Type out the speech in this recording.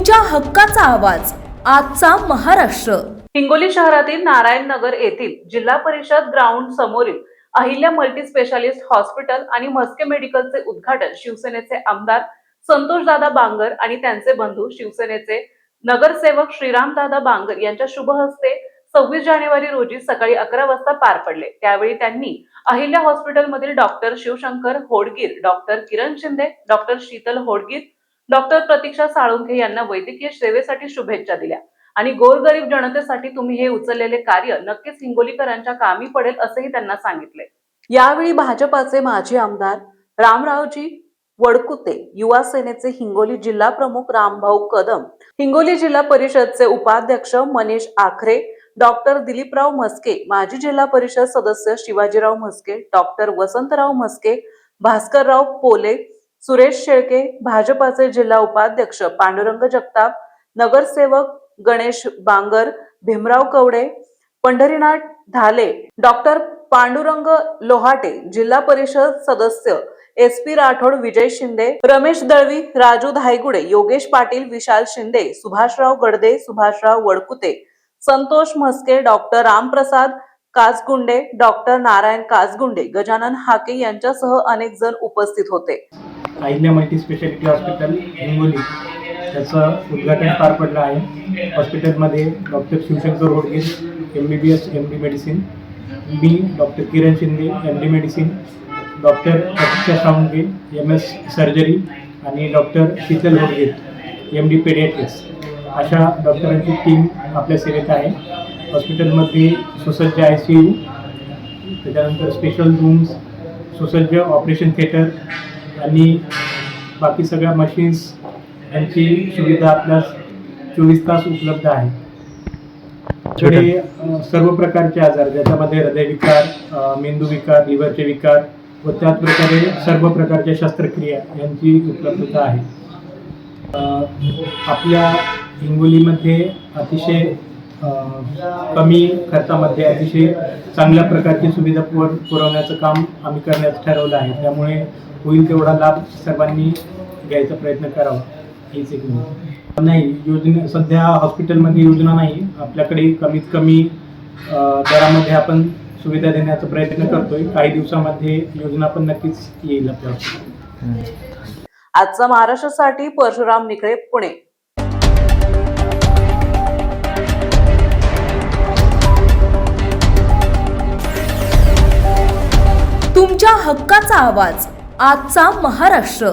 तुमच्या हक्काचा आवाज. आजचा महाराष्ट्र. हिंगोली शहरातील नारायण नगर येथील जिल्हा परिषद ग्राउंड समोरील अहिल्या मल्टी स्पेशालिस्ट हॉस्पिटल आणि म्हस्के मेडिकलचे उद्घाटन शिवसेनेचे आमदार संतोषदादा बांगर आणि त्यांचे बंधू शिवसेनेचे नगरसेवक श्रीरामदादा बांगर यांच्या शुभ हस्ते सव्वीस जानेवारी रोजी सकाळी अकरा वाजता पार पडले. त्यावेळी त्यांनी Ahilya हॉस्पिटलमधील doctor Shivshankar Hodgir doctor Kiran Shinde doctor Sheetal Hodgir doctor Pratiksha Salunkhe यांना वैद्यकीय सेवेसाठी शुभेच्छा दिल्या. आणि गोरगरीब जनतेसाठी तुम्ही हे उचललेले कार्य नक्कीच हिंगोलीकरांच्या कामी पडेल असंही त्यांना सांगितले यावेळी भाजपाचे माजी आमदार रामरावजी वडकुते युवा सेनेचे हिंगोली जिल्हा प्रमुख रामभाऊ कदम हिंगोली जिल्हा परिषदचे उपाध्यक्ष मनीष आखरे डॉक्टर दिलीपराव म्हस्के माजी जिल्हा परिषद सदस्य शिवाजीराव म्हस्के डॉक्टर वसंतराव म्हस्के भास्करराव पोले सुरेश शेळके भाजपाचे जिल्हा उपाध्यक्ष पांडुरंग जगताप नगरसेवक गणेश बांगर भीमराव कवडे पंढरीनाथ धाले डॉक्टर पांडुरंग लोहाटे जिल्हा परिषद सदस्य S P Rathod Vijay Shinde Ramesh Dalvi Raju Dhaygude Yogesh Patil Vishal Shinde Subhashrao Gadade Subhashrao Wadkute Santosh Mhaske doctor Ramprasad Kasgunde doctor Narayan Kasgunde Gajanan Hake यांच्यासह अनेक जण उपस्थित होते. Ahilya multi speciality hospital Hingoli. त्याचं उद्घाटन पार पडलं आहे. हॉस्पिटलमध्ये doctor Shivshankar Hodgis M B B S M D medicine मी doctor Kiran Shinde M D medicine doctor Pratiksha Sawange M S surgery आणि doctor Sheetal Hodgir M D paediatrics अशा डॉक्टरांची team आपल्या सेवेत आहे. हॉस्पिटलमध्ये सुसज्ज आय सी यू त्याच्यानंतर special rooms सुसज्ज ऑपरेशन थिएटर आणि बाकी सगळ्या मशीन्स यांची सुविधा आपल्यास चोवीस तास उपलब्ध आहे. कडे अ, सर्व प्रकारचे आजार ज्याच्यामध्ये हृदयविकार अ, मेंदूविकार लिव्हरचे विकार व त्याच प्रकारे सर्व प्रकारच्या शस्त्रक्रिया यांची उपलब्धता आहे. आपल्या हिंगोलीमध्ये अतिशय कमी खर्चामध्ये अतिशय चांगल्या प्रकारची सुविधा पुर पुरवण्याचं काम आम्ही करण्याचं ठरवलं आहे. त्यामुळे होईल तेवढा लाभ सर्वांनी घ्यायचा प्रयत्न करावा. हीच एक नाही योजने सध्या हॉस्पिटलमध्ये योजना नाही. आपल्याकडे कमीत कमी दरामध्ये आपण सुविधा देण्याचा प्रयत्न करतोय. काही दिवसामध्ये योजना पण नक्कीच येईल आपल्या आजचा महाराष्ट्रासाठी परशुराम निकळे पुणे. आपला हक्काचा आवाज आजचा महाराष्ट्र.